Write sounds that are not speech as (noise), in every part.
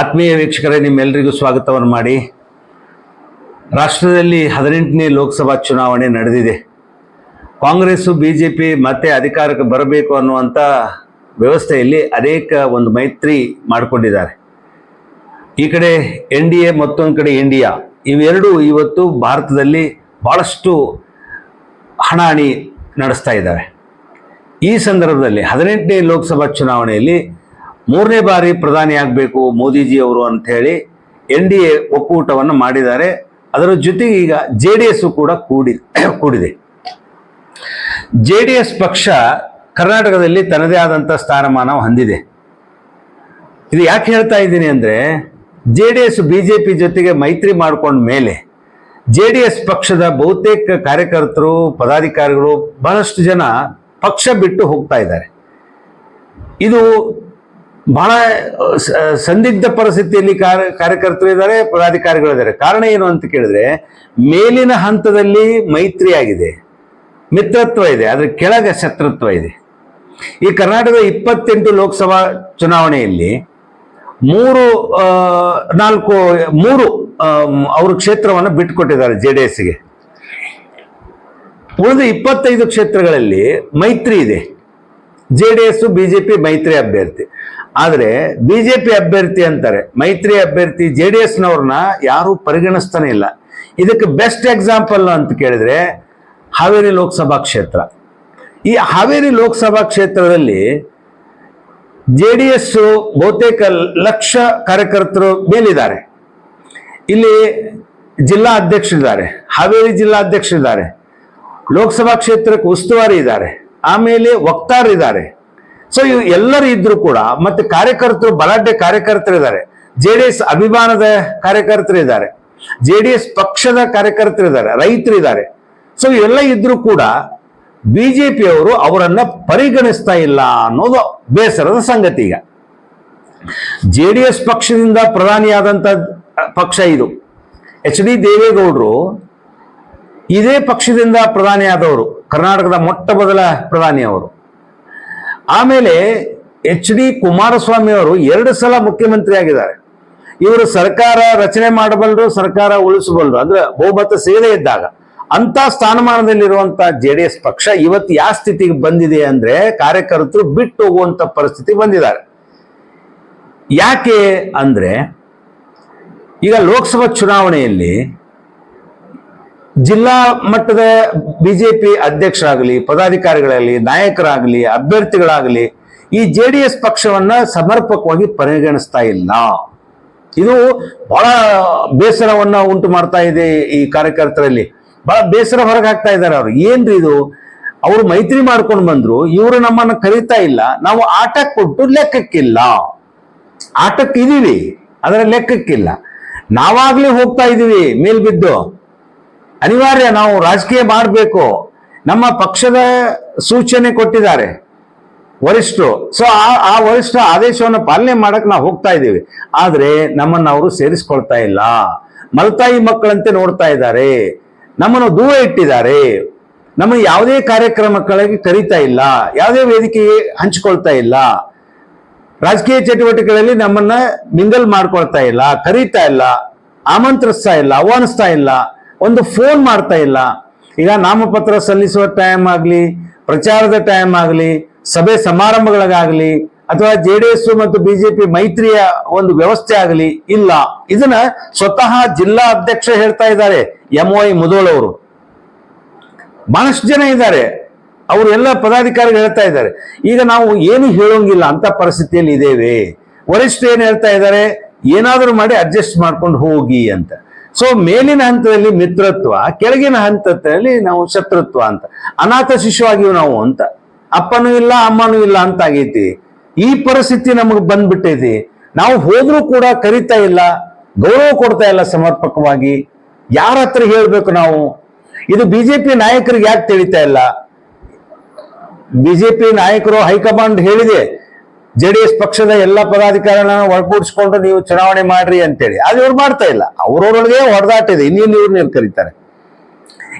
ಆತ್ಮೀಯ ವೀಕ್ಷಕರೇ ನಿಮ್ಮೆಲ್ಲರಿಗೂ ಸ್ವಾಗತವನ್ನು ಮಾಡಿ. ರಾಷ್ಟ್ರದಲ್ಲಿ ಹದಿನೆಂಟನೇ ಲೋಕಸಭಾ ಚುನಾವಣೆ ನಡೆದಿದೆ. ಕಾಂಗ್ರೆಸ್ಸು ಬಿ ಜೆ ಪಿ ಮತ್ತೆ ಅಧಿಕಾರಕ್ಕೆ ಬರಬೇಕು ಅನ್ನುವಂಥ ವ್ಯವಸ್ಥೆಯಲ್ಲಿ ಅನೇಕ ಒಂದು ಮೈತ್ರಿ ಮಾಡಿಕೊಂಡಿದ್ದಾರೆ. ಈ ಕಡೆ ಎನ್ ಡಿ ಎ, ಮತ್ತೊಂದು ಕಡೆ ಇಂಡಿಯಾ ಇವೆರಡೂ ಇವತ್ತು ಭಾರತದಲ್ಲಿ ಭಾಳಷ್ಟು ಹಣಾಹಣಿ ನಡೆಸ್ತಾ ಇದ್ದಾರೆ ಈ ಸಂದರ್ಭದಲ್ಲಿ ಹದಿನೆಂಟನೇ ಲೋಕಸಭಾ ಚುನಾವಣೆಯಲ್ಲಿ ಮೂರನೇ ಬಾರಿ ಪ್ರಧಾನಿ ಆಗಬೇಕು ಮೋದಿಜಿ ಅವರು ಅಂಥೇಳಿ ಎನ್ ಡಿ ಎ ಒಕ್ಕೂಟವನ್ನು ಮಾಡಿದ್ದಾರೆ. ಅದರ ಜೊತೆಗೆ ಈಗ ಜೆ ಡಿ ಎಸ್ ಕೂಡ ಕೂಡಿ (coughs) ಕೂಡಿದೆ. ಜೆ ಡಿ ಎಸ್ ಪಕ್ಷ ಕರ್ನಾಟಕದಲ್ಲಿ ತನ್ನದೇ ಆದಂಥ ಸ್ಥಾನಮಾನ ಹೊಂದಿದೆ. ಇದು ಯಾಕೆ ಹೇಳ್ತಾ ಇದ್ದೀನಿ ಅಂದರೆ J D S B J P ಜೊತೆಗೆ ಮೈತ್ರಿ ಮಾಡಿಕೊಂಡ ಮೇಲೆ ಜೆ ಡಿ ಎಸ್ ಪಕ್ಷದ ಬಹುತೇಕ ಕಾರ್ಯಕರ್ತರು, ಪದಾಧಿಕಾರಿಗಳು ಬಹಳಷ್ಟು ಜನ ಪಕ್ಷ ಬಿಟ್ಟು ಹೋಗ್ತಾ ಇದ್ದಾರೆ. ಇದು ಬಹಳ ಸಂದಿಗ್ಧ ಪರಿಸ್ಥಿತಿಯಲ್ಲಿ ಕಾರ್ಯ, ಕಾರ್ಯಕರ್ತರು ಇದ್ದಾರೆ ಪದಾಧಿಕಾರಿಗಳಿದ್ದಾರೆ ಕಾರಣ ಏನು ಅಂತ ಕೇಳಿದ್ರೆ, ಮೇಲಿನ ಹಂತದಲ್ಲಿ ಮೈತ್ರಿ ಆಗಿದೆ ಮಿತ್ರತ್ವ ಇದೆ ಅದ್ರ ಕೆಳಗೆ ಶತ್ರುತ್ವ ಇದೆ. ಈ ಕರ್ನಾಟಕದ ಇಪ್ಪತ್ತೆಂಟು ಲೋಕಸಭಾ ಚುನಾವಣೆಯಲ್ಲಿ ಮೂರು ನಾಲ್ಕು, ಮೂರು ಅವರು ಕ್ಷೇತ್ರವನ್ನು ಬಿಟ್ಟುಕೊಟ್ಟಿದ್ದಾರೆ ಜೆ ಡಿ ಎಸ್ಗೆ ಉಳಿದ ಇಪ್ಪತ್ತೈದು ಕ್ಷೇತ್ರಗಳಲ್ಲಿ ಮೈತ್ರಿ ಇದೆ. ಜೆ ಡಿ ಎಸ್ ಬಿಜೆಪಿ ಮೈತ್ರಿ ಅಭ್ಯರ್ಥಿ. ಆದರೆ ಬಿಜೆಪಿ ಅಭ್ಯರ್ಥಿ ಅಂತಾರೆ, ಮೈತ್ರಿ ಅಭ್ಯರ್ಥಿ ಜೆ ಡಿ ಎಸ್ನವ್ರನ್ನ ಯಾರೂ ಪರಿಗಣಿಸ್ತಾನೆ ಇಲ್ಲ. ಇದಕ್ಕೆ ಬೆಸ್ಟ್ ಎಕ್ಸಾಂಪಲ್ ಅಂತ ಕೇಳಿದ್ರೆ ಹಾವೇರಿ ಲೋಕಸಭಾ ಕ್ಷೇತ್ರ. ಈ ಹಾವೇರಿ ಲೋಕಸಭಾ ಕ್ಷೇತ್ರದಲ್ಲಿ ಜೆ ಡಿ ಎಸ್ ಬಹುತೇಕ ಲಕ್ಷ ಕಾರ್ಯಕರ್ತರು ಮೇಲಿದ್ದಾರೆ. ಇಲ್ಲಿ ಜಿಲ್ಲಾ ಅಧ್ಯಕ್ಷರಿದ್ದಾರೆ, ಹಾವೇರಿ ಜಿಲ್ಲಾ ಅಧ್ಯಕ್ಷರಿದ್ದಾರೆ, ಲೋಕಸಭಾ ಕ್ಷೇತ್ರಕ್ಕೆ ಉಸ್ತುವಾರಿ ಇದ್ದಾರೆ, ಆಮೇಲೆ ವಕ್ತಾರರಿದ್ದಾರೆ. ಸೊ ಇವು ಎಲ್ಲರೂ ಇದ್ರು ಕೂಡ, ಮತ್ತೆ ಕಾರ್ಯಕರ್ತರು, ಬಲಾಢ್ಯ ಕಾರ್ಯಕರ್ತರಿದ್ದಾರೆ ಜೆ ಡಿ ಎಸ್ ಅಭಿಮಾನದ ಕಾರ್ಯಕರ್ತರಿದ್ದಾರೆ ಜೆ ಡಿ ಎಸ್ ಪಕ್ಷದ ಕಾರ್ಯಕರ್ತರಿದ್ದಾರೆ ರೈತರಿದ್ದಾರೆ ಸೊ ಇವೆಲ್ಲ ಇದ್ರೂ ಕೂಡ ಬಿಜೆಪಿಯವರು ಅವರನ್ನ ಪರಿಗಣಿಸ್ತಾ ಇಲ್ಲ ಅನ್ನೋದು ಬೇಸರದ ಸಂಗತಿ ಈಗ. ಜೆ ಡಿ ಎಸ್ ಪಕ್ಷದಿಂದ ಪ್ರಧಾನಿಯಾದಂಥ ಪಕ್ಷ ಇದು. ಎಚ್ ಡಿ ದೇವೇಗೌಡರು ಇದೇ ಪಕ್ಷದಿಂದ ಪ್ರಧಾನಿಯಾದವರು, ಕರ್ನಾಟಕದ ಮೊಟ್ಟ ಮೊದಲ ಪ್ರಧಾನಿ ಅವರು. ಆಮೇಲೆ ಎಚ್ ಡಿ ಕುಮಾರಸ್ವಾಮಿ ಅವರು ಎರಡು ಸಲ ಮುಖ್ಯಮಂತ್ರಿ ಆಗಿದ್ದಾರೆ ಇವರು ಸರ್ಕಾರ ರಚನೆ ಮಾಡಬಲ್ಲರು ಸರ್ಕಾರ ಉಳಿಸಬಲ್ಲರು ಅಂದ್ರೆ ಬಹುಮತ ಸಿಗದೇ ಇದ್ದಾಗ. ಅಂತ ಸ್ಥಾನಮಾನದಲ್ಲಿರುವಂತಹ ಜೆ ಡಿ ಎಸ್ ಪಕ್ಷ ಇವತ್ತು ಯಾವ ಸ್ಥಿತಿಗೆ ಬಂದಿದೆ ಅಂದ್ರೆ ಕಾರ್ಯಕರ್ತರು ಬಿಟ್ಟು ಹೋಗುವಂತ ಪರಿಸ್ಥಿತಿ ಬಂದಿದ್ದಾರೆ. ಯಾಕೆ ಅಂದ್ರೆ ಈಗ ಲೋಕಸಭಾ ಚುನಾವಣೆಯಲ್ಲಿ ಜಿಲ್ಲಾ ಮಟ್ಟದ ಬಿಜೆಪಿ ಅಧ್ಯಕ್ಷರಾಗಲಿ, ಪದಾಧಿಕಾರಿಗಳಾಗಲಿ, ನಾಯಕರಾಗಲಿ, ಅಭ್ಯರ್ಥಿಗಳಾಗಲಿ, ಈ ಜೆ ಡಿ ಎಸ್ ಪಕ್ಷವನ್ನ ಸಮರ್ಪಕವಾಗಿ ಪರಿಗಣಿಸ್ತಾ ಇಲ್ಲ. ಇದು ಬಹಳ ಬೇಸರವನ್ನ ಉಂಟು ಮಾಡ್ತಾ ಇದೆ ಈ ಕಾರ್ಯಕರ್ತರಲ್ಲಿ. ಬಹಳ ಬೇಸರ ಹೊರಗೆ ಹಾಕ್ತಾ ಇದ್ದಾರೆ ಅವರು. ಏನ್ರಿ ಇದು? ಅವರು ಮೈತ್ರಿ ಮಾಡ್ಕೊಂಡು ಬಂದ್ರು, ಇವರು ನಮ್ಮನ್ನ ಕರೀತಾ ಇಲ್ಲ. ನಾವು ಆಟ ಕೊಟ್ಟು ಲೆಕ್ಕಕ್ಕಿಲ್ಲ. ಆಟಕ್ಕೆ ಇದೀವಿ ಅದರ ಲೆಕ್ಕಕ್ಕಿಲ್ಲ. ನಾವಾಗ್ಲೇ ಹೋಗ್ತಾ ಇದೀವಿ ಮೇಲ್ ಬಿದ್ದು ಅನಿವಾರ್ಯ ನಾವು ರಾಜಕೀಯ ಮಾಡಬೇಕು. ನಮ್ಮ ಪಕ್ಷದ ಸೂಚನೆ ಕೊಟ್ಟಿದ್ದಾರೆ ವರಿಷ್ಠರು. ಸೊ ಆ ಆ ವರಿಷ್ಠ ಆದೇಶವನ್ನು ಪಾಲನೆ ಮಾಡಕ್ ನಾವು ಹೋಗ್ತಾ ಇದ್ದೀವಿ. ಆದರೆ ನಮ್ಮನ್ನ ಅವರು ಸೇರಿಸ್ಕೊಳ್ತಾ ಇಲ್ಲ. ಮಲತಾಯಿ ಮಕ್ಕಳಂತೆ ನೋಡ್ತಾ ಇದ್ದಾರೆ. ನಮ್ಮನ್ನು ದೂರ ಇಟ್ಟಿದ್ದಾರೆ. ನಮ್ಮ ಯಾವುದೇ ಕಾರ್ಯಕ್ರಮಗಳಿಗೆ ಕರೀತಾ ಇಲ್ಲ. ಯಾವುದೇ ವೇದಿಕೆಗೆ ಹಂಚಿಕೊಳ್ತಾ ಇಲ್ಲ. ರಾಜಕೀಯ ಚಟುವಟಿಕೆಗಳಲ್ಲಿ ನಮ್ಮನ್ನ ಮಿಂಗಲ್ ಮಾಡ್ಕೊಳ್ತಾ ಇಲ್ಲ, ಕರೀತಾ ಇಲ್ಲ, ಆಮಂತ್ರಿಸ್ತಾ ಇಲ್ಲ, ಆಹ್ವಾನಿಸ್ತಾ ಇಲ್ಲ. ಒಂದು ಫೋನ್ ಮಾಡ್ತಾ ಇಲ್ಲ. ಈಗ ನಾಮಪತ್ರ ಸಲ್ಲಿಸುವ ಟೈಮ್ ಆಗಲಿ, ಪ್ರಚಾರದ ಟೈಮ್ ಆಗಲಿ, ಸಭೆ ಸಮಾರಂಭಗಳಿಗಾಗಲಿ, ಅಥವಾ ಜೆ ಡಿ ಎಸ್ ಮತ್ತು ಬಿಜೆಪಿ ಮೈತ್ರಿಯ ಒಂದು ವ್ಯವಸ್ಥೆ ಆಗಲಿ ಇಲ್ಲ. ಇದನ್ನ ಸ್ವತಃ ಜಿಲ್ಲಾ ಅಧ್ಯಕ್ಷ ಹೇಳ್ತಾ ಇದ್ದಾರೆ, ಎಂ ವೈ ಮುದೋಳವರು ಬಹಳಷ್ಟು ಜನ ಇದ್ದಾರೆ. ಅವರು ಎಲ್ಲ ಪದಾಧಿಕಾರಿಗಳು ಹೇಳ್ತಾ ಇದ್ದಾರೆ. ಈಗ ನಾವು ಏನು ಹೇಳೋಂಗಿಲ್ಲ ಅಂತ ಪರಿಸ್ಥಿತಿಯಲ್ಲಿ ಇದ್ದೇವೆ. ವರಿಷ್ಠ ಏನು ಹೇಳ್ತಾ ಇದ್ದಾರೆ? ಏನಾದರೂ ಮಾಡಿ ಅಡ್ಜಸ್ಟ್ ಮಾಡ್ಕೊಂಡು ಹೋಗಿ ಅಂತ. ಸೊ ಮೇಲಿನ ಹಂತದಲ್ಲಿ ಮಿತ್ರತ್ವ, ಕೆಳಗಿನ ಹಂತದಲ್ಲಿ ನಾವು ಶತ್ರುತ್ವ ಅಂತ. ಅನಾಥ ಶಿಶುವಾಗಿವ್ ನಾವು ಅಂತ. ಅಪ್ಪನೂ ಇಲ್ಲ, ಅಮ್ಮನೂ ಇಲ್ಲ ಅಂತ ಆಗೈತಿ. ಈ ಪರಿಸ್ಥಿತಿ ನಮಗೆ ಬಂದ್ಬಿಟ್ಟೈತಿ. ನಾವು ಹೋದ್ರೂ ಕೂಡ ಕರಿತಾ ಇಲ್ಲ, ಗೌರವ ಕೊಡ್ತಾ ಇಲ್ಲ ಸಮರ್ಪಕವಾಗಿ. ಯಾರ ಹತ್ರ ಹೇಳ್ಬೇಕು ನಾವು? ಇದು ಬಿಜೆಪಿ ನಾಯಕರಿಗೆ ಯಾಕೆ ತಿಳಿತಾ ಇಲ್ಲ? ಬಿಜೆಪಿ ನಾಯಕರು ಹೈಕಮಾಂಡ್ ಹೇಳಿದೆ ಜೆ ಡಿ ಎಸ್ ಪಕ್ಷದ ಎಲ್ಲ ಪದಾಧಿಕಾರಿಗಳನ್ನ ಒಳಗೂಡಿಸ್ಕೊಂಡು ನೀವು ಚುನಾವಣೆ ಮಾಡ್ರಿ ಅಂತೇಳಿ. ಅದು ಇವ್ರು ಮಾಡ್ತಾ ಇಲ್ಲ. ಅವ್ರವ್ರೊಳಗೆ ಹೊಡೆದಾಟ ಇದೆ. ಇನ್ನೇನು ಇವ್ರನ್ನ ಕರೀತಾರೆ?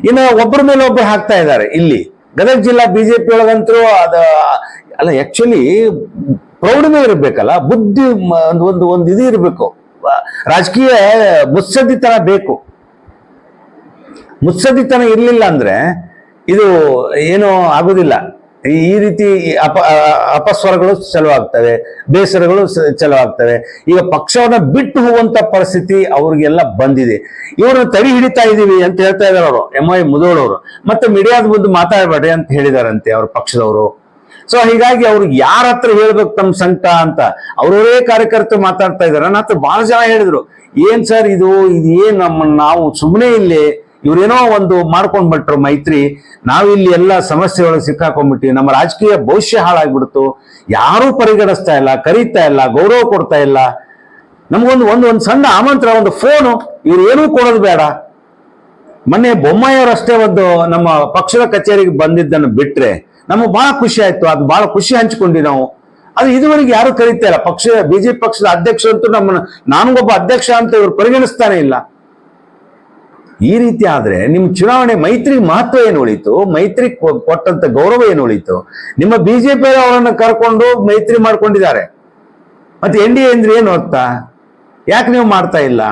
ಇನ್ನು ಒಬ್ಬರ ಮೇಲೆ ಒಬ್ರು ಹಾಕ್ತಾ ಇದ್ದಾರೆ ಇಲ್ಲಿ. ಗದಗ ಜಿಲ್ಲಾ ಬಿಜೆಪಿ ಒಳಗಂತರೂ ಅದ, ಅಲ್ಲ ಆಕ್ಚುಲಿ ಪ್ರೌಢಮೆ ಇರಬೇಕಲ್ಲ? ಬುದ್ಧಿ ಒಂದು ಒಂದು ಒಂದು ಇದು ಇರಬೇಕು. ರಾಜಕೀಯ ಮುತ್ಸದ್ದಿತನ ಬೇಕು. ಮುತ್ಸದ್ದಿತನ ಇರಲಿಲ್ಲ ಅಂದ್ರೆ ಇದು ಏನು ಆಗುದಿಲ್ಲ. ಈ- ರೀತಿ ಅಪ ಅಪಸ್ವರಗಳು ಚಲುವಾಗ್ತವೆ, ಬೇಸರಗಳು ಚಲುವಾಗ್ತವೆ. ಈಗ ಪಕ್ಷವನ್ನ ಬಿಟ್ಟು ಹೋಗುವಂತ ಪರಿಸ್ಥಿತಿ ಅವ್ರಿಗೆಲ್ಲ ಬಂದಿದೆ. ಇವ್ರನ್ನ ತರಿ ಹಿಡಿತಾ ಇದೀವಿ ಅಂತ ಹೇಳ್ತಾ ಇದಾರೆ ಅವರು, ಎಂ ಐ ಮುದೋಳವರು. ಮತ್ತೆ ಮೀಡಿಯಾದ ಮುಂದೆ ಮಾತಾಡಬೇಡ್ರಿ ಅಂತ ಹೇಳಿದಾರಂತೆ ಅವ್ರ ಪಕ್ಷದವರು. ಸೊ ಹೀಗಾಗಿ ಅವ್ರಿಗೆ ಯಾರ ಹತ್ರ ಹೇಳ್ಬೇಕು ತಮ್ಮ ಸಂಕಟ ಅಂತ? ಅವ್ರವರೇ ಕಾರ್ಯಕರ್ತರು ಮಾತಾಡ್ತಾ ಇದಾರೆ. ನನ್ನ ಹತ್ರ ಬಹಳ ಜನ ಹೇಳಿದ್ರು, ಏನ್ ಸರ್ ಇದು? ಇದು ಏನ್ ನಮ್ಮ ನಾವು ಸುಮ್ಮನೆ ಇಲ್ಲಿ ಇವ್ರೇನೋ ಒಂದು ಮಾಡ್ಕೊಂಡ್ಬಿಟ್ರು ಮೈತ್ರಿ ನಾವಿಲ್ಲಿ ಎಲ್ಲ ಸಮಸ್ಯೆ ಒಳಗೆ ಸಿಕ್ಕಾಕೊಂಡ್ಬಿಟ್ಟಿ ನಮ್ಮ ರಾಜಕೀಯ ಭವಿಷ್ಯ ಹಾಳಾಗ್ಬಿಡ್ತು. ಯಾರೂ ಪರಿಗಣಿಸ್ತಾ ಇಲ್ಲ, ಕರೀತಾ ಇಲ್ಲ, ಗೌರವ ಕೊಡ್ತಾ ಇಲ್ಲ. ನಮಗೊಂದು ಒಂದು ಒಂದು ಸಣ್ಣ ಆಮಂತ್ರ ಒಂದು ಫೋನು, ಇವ್ರು ಏನೂ ಕೊಡೋದು ಬೇಡ. ಮೊನ್ನೆ ಬೊಮ್ಮಾಯಿಯವರು ಅಷ್ಟೇ ಒಂದು ನಮ್ಮ ಪಕ್ಷದ ಕಚೇರಿಗೆ ಬಂದಿದ್ದನ್ನು ಬಿಟ್ರೆ ನಮಗೆ ಬಹಳ ಖುಷಿ ಆಯ್ತು. ಅದು ಬಹಳ ಖುಷಿ ಹಂಚ್ಕೊಂಡ್ವಿ ನಾವು. ಅದು ಇದುವರೆಗೆ ಯಾರು ಕರೀತಾ ಇಲ್ಲ. ಪಕ್ಷ, ಬಿಜೆಪಿ ಪಕ್ಷದ ಅಧ್ಯಕ್ಷ ನಮ್ಮನ್ನು ನಮ್ಮನ್ನ, ನಾನೊಬ್ಬ ಅಧ್ಯಕ್ಷ ಅಂತ ಇವರು ಪರಿಗಣಿಸ್ತಾನೆ ಇಲ್ಲ. ಈ ರೀತಿ ಆದ್ರೆ ನಿಮ್ ಚುನಾವಣೆ ಮೈತ್ರಿ ಮಹತ್ವ ಏನು ಉಳಿತು? ಮೈತ್ರಿ ಕೊಟ್ಟಂತ ಗೌರವ ಏನು ಉಳಿತು? ನಿಮ್ಮ ಬಿಜೆಪಿ ಅವರನ್ನ ಕರ್ಕೊಂಡು ಮೈತ್ರಿ ಮಾಡ್ಕೊಂಡಿದ್ದಾರೆ. ಮತ್ತೆ ಎನ್ ಡಿ ಎ ಅಂದ್ರೆ ಏನು ಅರ್ಥ? ಯಾಕೆ ನೀವು ಮಾಡ್ತಾ ಇಲ್ಲ?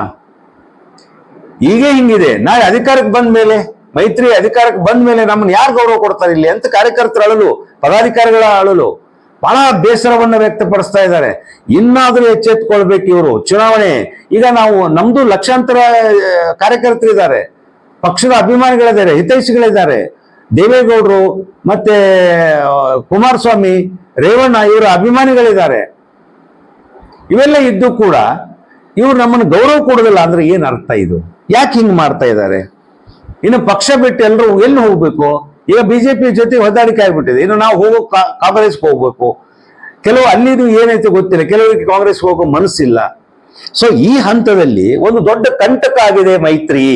ಹೀಗೆ ಹಿಂಗಿದೆ. ನಾಳೆ ಅಧಿಕಾರಕ್ಕೆ ಬಂದ ಮೇಲೆ, ಮೈತ್ರಿ ಅಧಿಕಾರಕ್ಕೆ ಬಂದ ಮೇಲೆ ನಮ್ಮನ್ನ ಯಾರು ಗೌರವ ಕೊಡ್ತಾರೆ ಇಲ್ಲಿ? ಅಂತ ಕಾರ್ಯಕರ್ತರು ಅಳಲು ಪದಾಧಿಕಾರಿಗಳ ಅಳಲು ಬಹಳ ಬೇಸರವನ್ನು ವ್ಯಕ್ತಪಡಿಸ್ತಾ ಇದ್ದಾರೆ. ಇನ್ನಾದರೂ ಎಚ್ಚೆತ್ಕೊಳ್ಬೇಕು ಇವರು. ಚುನಾವಣೆ, ಈಗ ನಾವು ನಮ್ದು ಲಕ್ಷಾಂತರ ಕಾರ್ಯಕರ್ತರಿದ್ದಾರೆ. ಪಕ್ಷದ ಅಭಿಮಾನಿಗಳಿದ್ದಾರೆ, ಹಿತೈಷಿಗಳಿದ್ದಾರೆ. ದೇವೇಗೌಡರು ಮತ್ತೆ ಕುಮಾರಸ್ವಾಮಿ, ರೇವಣ್ಣ ಇವರ ಅಭಿಮಾನಿಗಳಿದ್ದಾರೆ. ಇವೆಲ್ಲ ಇದ್ದು ಕೂಡ ಇವ್ರು ನಮ್ಮನ್ನು ಗೌರವ ಕೊಡೋದಿಲ್ಲ ಅಂದ್ರೆ ಏನು ಅರ್ಥ ಇದು? ಯಾಕೆ ಹಿಂಗೆ ಮಾಡ್ತಾ ಇದ್ದಾರೆ? ಇನ್ನು ಪಕ್ಷ ಬಿಟ್ಟು ಎಲ್ಲರೂ ಎಲ್ಲಿ ಹೋಗ್ಬೇಕು? ಈಗ ಬಿಜೆಪಿ ಜೊತೆ ಹೊಂದಾಣಿಕೆ ಆಗ್ಬಿಟ್ಟಿದೆ. ಇನ್ನು ನಾವು ಹೋಗೋ ಕಾಂಗ್ರೆಸ್ಗೆ ಹೋಗ್ಬೇಕು. ಕೆಲವು ಅಲ್ಲಿದು ಏನೈತೆ ಗೊತ್ತಿಲ್ಲ. ಕೆಲವರಿಗೆ ಕಾಂಗ್ರೆಸ್ ಹೋಗೋ ಮನಸ್ಸಿಲ್ಲ. ಸೊ ಈ ಹಂತದಲ್ಲಿ ಒಂದು ದೊಡ್ಡ ಕಂಟಕ ಆಗಿದೆ ಮೈತ್ರಿ.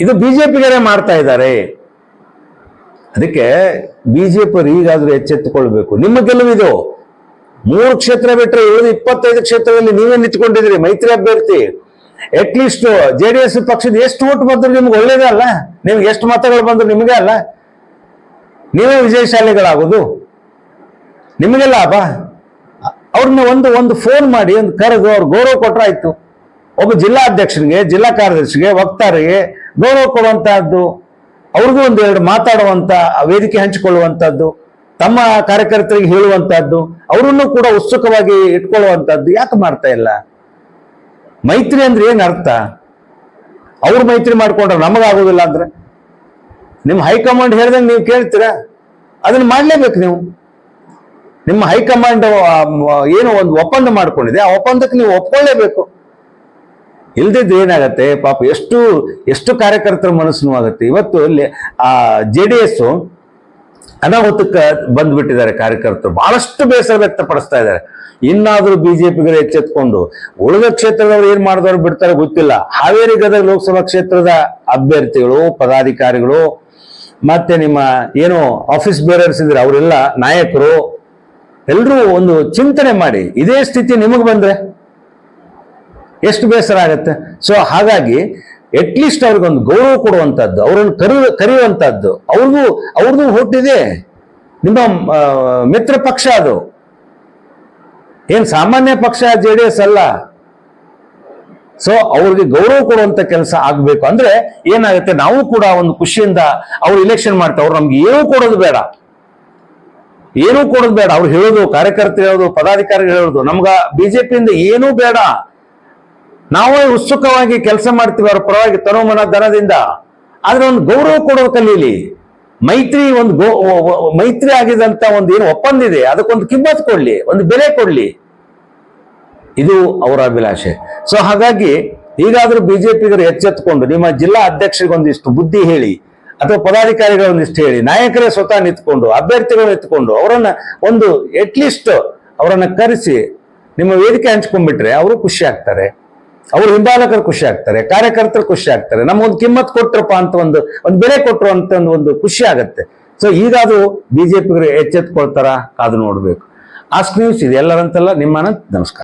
ಇದು ಬಿಜೆಪಿಗರೇ ಮಾಡ್ತಾ ಇದ್ದಾರೆ. ಅದಕ್ಕೆ ಬಿಜೆಪಿ ಈಗಾದ್ರೂ ಎಚ್ಚೆತ್ತುಕೊಳ್ಬೇಕು. ನಿಮ್ಮ ಗೆಲುವಿದು ಮೂರು ಕ್ಷೇತ್ರ ಬಿಟ್ಟರೆ ಉಳಿದ ಇಪ್ಪತ್ತೈದು ಕ್ಷೇತ್ರದಲ್ಲಿ ನೀವೇ ನಿಂತ್ಕೊಂಡಿದ್ದೀರಿ? ಮೈತ್ರಿ ಅಭ್ಯರ್ಥಿ. At least J D S ಪಕ್ಷದ ಎಷ್ಟು ಓಟ್ ಬಂದ್ರು ನಿಮ್ಗೆ ಒಳ್ಳೇದೇ ಅಲ್ಲ? ನಿಮ್ಗೆ ಎಷ್ಟು ಮತಗಳು ಬಂದ್ರು ನಿಮಗೆ ಅಲ್ಲ? ನೀವೇ ವಿಜಯಶಾಲಿಗಳಾಗೋದು ನಿಮಗೆ ಲಾಭ ಅವ್ರನ್ನ ಒಂದು ಒಂದು ಫೋನ್ ಮಾಡಿ, ಒಂದು ಕರೆದು, ಅವ್ರು ಗೌರವ ಕೊಟ್ರೆ ಆಯ್ತು. ಒಬ್ಬ ಜಿಲ್ಲಾಧ್ಯಕ್ಷನಿಗೆ ಜಿಲ್ಲಾ ಕಾರ್ಯದರ್ಶಿಗೆ, ವಕ್ತಾರಿಗೆ ಗೌರವ ಕೊಡುವಂತಹದ್ದು, ಅವ್ರಿಗೂ ಒಂದು ಎರಡು ಮಾತಾಡುವಂತ, ಆ ವೇದಿಕೆ ಹಂಚಿಕೊಳ್ಳುವಂಥದ್ದು ತಮ್ಮ ಕಾರ್ಯಕರ್ತರಿಗೆ ಹೇಳುವಂತಹದ್ದು, ಅವರನ್ನು ಕೂಡ ಉತ್ಸುಕವಾಗಿ ಇಟ್ಕೊಳ್ಳುವಂಥದ್ದು ಯಾಕೆ ಮಾಡ್ತಾ ಇಲ್ಲ? ಮೈತ್ರಿ ಅಂದ್ರೆ ಏನು ಅರ್ಥ? ಅವ್ರು ಮೈತ್ರಿ ಮಾಡ್ಕೊಂಡ್ರೆ ನಮಗಾಗೋದಿಲ್ಲ ಅಂದ್ರೆ? ನಿಮ್ಮ ಹೈಕಮಾಂಡ್ ಹೇಳ್ದಂಗೆ ನೀವು ಕೇಳ್ತೀರಾ? ಅದನ್ನ ಮಾಡಲೇಬೇಕು ನೀವು. ನಿಮ್ಮ ಹೈಕಮಾಂಡ್ ಏನು ಒಂದು ಒಪ್ಪಂದ ಮಾಡ್ಕೊಂಡಿದೆ. ಆ ಒಪ್ಪಂದಕ್ಕೆ ನೀವು ಒಪ್ಕೊಳ್ಳೇಬೇಕು. ಇಲ್ದಿದ್ದು ಏನಾಗತ್ತೆ? ಪಾಪ ಎಷ್ಟು ಎಷ್ಟು ಕಾರ್ಯಕರ್ತರ ಮನಸ್ಸು ಆಗುತ್ತೆ ಇವತ್ತು ಆ ಜೆ ಡಿ ಎಸ್ ಅನಾಹುತಕ್ಕೆ ಬಂದ್ಬಿಟ್ಟಿದ್ದಾರೆ ಕಾರ್ಯಕರ್ತರು. ಬಹಳಷ್ಟು ಬೇಸರ ವ್ಯಕ್ತಪಡಿಸ್ತಾ ಇದ್ದಾರೆ. ಇನ್ನಾದ್ರೂ ಬಿಜೆಪಿಗರು ಎಚ್ಚೆತ್ಕೊಂಡು, ಉಳಿದ ಕ್ಷೇತ್ರದವ್ರು ಏನ್ ಮಾಡಿದವ್ರು ಬಿಡ್ತಾರೆ ಗೊತ್ತಿಲ್ಲ. ಹಾವೇರಿ ಗದಗ ಲೋಕಸಭಾ ಕ್ಷೇತ್ರದ ಅಭ್ಯರ್ಥಿಗಳು, ಪದಾಧಿಕಾರಿಗಳು, ಮತ್ತೆ ನಿಮ್ಮ ಏನು ಆಫೀಸ್ ಬೇರರ್ಸ್ ಇದ್ರೆ ಅವರೆಲ್ಲ ನಾಯಕರು ಎಲ್ಲರೂ ಒಂದು ಚಿಂತನೆ ಮಾಡಿ, ಇದೇ ಸ್ಥಿತಿ ನಿಮಗೆ ಬಂದ್ರೆ? ಎಷ್ಟು ಬೇಸರ ಆಗತ್ತೆ? ಸೊ ಹಾಗಾಗಿ ಅಟ್ಲೀಸ್ಟ್ ಅವ್ರಿಗೊಂದು ಗೌರವ ಕೊಡುವಂಥದ್ದು ಅವರನ್ನು ಕರಿ ಕರೆಯುವಂಥದ್ದು ಅವ್ರಿಗೂ, ಅವ್ರದ್ದು ಹುಟ್ಟಿದೆ ನಿಮ್ಮ ಮಿತ್ರ ಪಕ್ಷ ಅದು. ಏನು ಸಾಮಾನ್ಯ ಪಕ್ಷ ಜೆ ಡಿ ಎಸ್ ಅಲ್ಲ. ಸೊ ಅವ್ರಿಗೆ ಗೌರವ ಕೊಡುವಂತ ಕೆಲಸ ಆಗಬೇಕು. ಅಂದ್ರೆ ಏನಾಗುತ್ತೆ? ನಾವು ಕೂಡ ಒಂದು ಖುಷಿಯಿಂದ ಅವ್ರು ಇಲೆಕ್ಷನ್ ಮಾಡ್ತಾರೆ. ಅವ್ರು ನಮ್ಗೆ ಏನೂ ಕೊಡೋದು ಬೇಡ. ಏನೂ ಕೊಡೋದು ಬೇಡ. ಅವ್ರು ಹೇಳೋದು, ಕಾರ್ಯಕರ್ತರು ಹೇಳೋದು, ಪದಾಧಿಕಾರಿಗಳು ಹೇಳೋದು, ನಮ್ಗ ಬಿಜೆಪಿಯಿಂದ ಏನೂ ಬೇಡ. ನಾವೇ ಉತ್ಸುಕವಾಗಿ ಕೆಲಸ ಮಾಡ್ತೀವಿ ಅವ್ರ ಪರವಾಗಿ ತನೋಮನ ಧನದಿಂದ. ಆದ್ರೆ ಒಂದು ಗೌರವ ಕೊಡೋದು ಕಲೀಲಿ. ಮೈತ್ರಿ ಒಂದು ಮೈತ್ರಿ ಆಗಿದಂತ ಒಂದು ಏನು ಒಪ್ಪಂದ ಇದೆ ಅದಕ್ಕೊಂದು ಕಿಮ್ಮತ್ ಕೊಡ್ಲಿ, ಒಂದು ಬೆಲೆ ಕೊಡ್ಲಿ. ಇದು ಅವರ ಅಭಿಲಾಷೆ. ಸೊ ಹಾಗಾಗಿ ಈಗಾದ್ರೂ ಬಿಜೆಪಿಗರು ಎಚ್ಚೆತ್ತುಕೊಂಡು ನಿಮ್ಮ ಜಿಲ್ಲಾ ಅಧ್ಯಕ್ಷರಿಗೆ ಒಂದಿಷ್ಟು ಬುದ್ಧಿ ಹೇಳಿ, ಅಥವಾ ಪದಾಧಿಕಾರಿಗಳೊಂದಿಷ್ಟು ಹೇಳಿ, ನಾಯಕರೇ ಸ್ವತಃ ನಿಂತ್ಕೊಂಡು, ಅಭ್ಯರ್ಥಿಗಳು ನಿಂತ್ಕೊಂಡು, ಅವರನ್ನ ಒಂದು ಅಟ್ಲೀಸ್ಟ್ ಅವರನ್ನ ಕರೆಸಿ, ನಿಮ್ಮ ವೇದಿಕೆ ಹಂಚ್ಕೊಂಡ್ಬಿಟ್ರೆ ಅವರು ಖುಷಿ ಆಗ್ತಾರೆ. ಅವ್ರ ಹಿಂಬಾಲಕರು ಖುಷಿ ಆಗ್ತಾರೆ, ಕಾರ್ಯಕರ್ತರು ಖುಷಿ ಆಗ್ತಾರೆ. ನಮಗೊಂದು ಕಿಮ್ಮತ್ ಕೊಟ್ರಪ್ಪ ಅಂತ ಒಂದು ಒಂದು ಬೆಲೆ ಕೊಟ್ಟರು ಅಂತ ಒಂದು ಖುಷಿ ಆಗತ್ತೆ. ಸೊ ಈಗಾದ್ರೂ ಬಿಜೆಪಿಗರು ಎಚ್ಚೆತ್ಕೊಳ್ತಾರ? ಅದು ನೋಡಬೇಕು. ಆಸ್ಕ್ ನ್ಯೂಸ್ ಇದೆ. ಎಲ್ಲರಂತಲ್ಲ, ನಿಮ್ಮ ನಮಸ್ಕಾರ.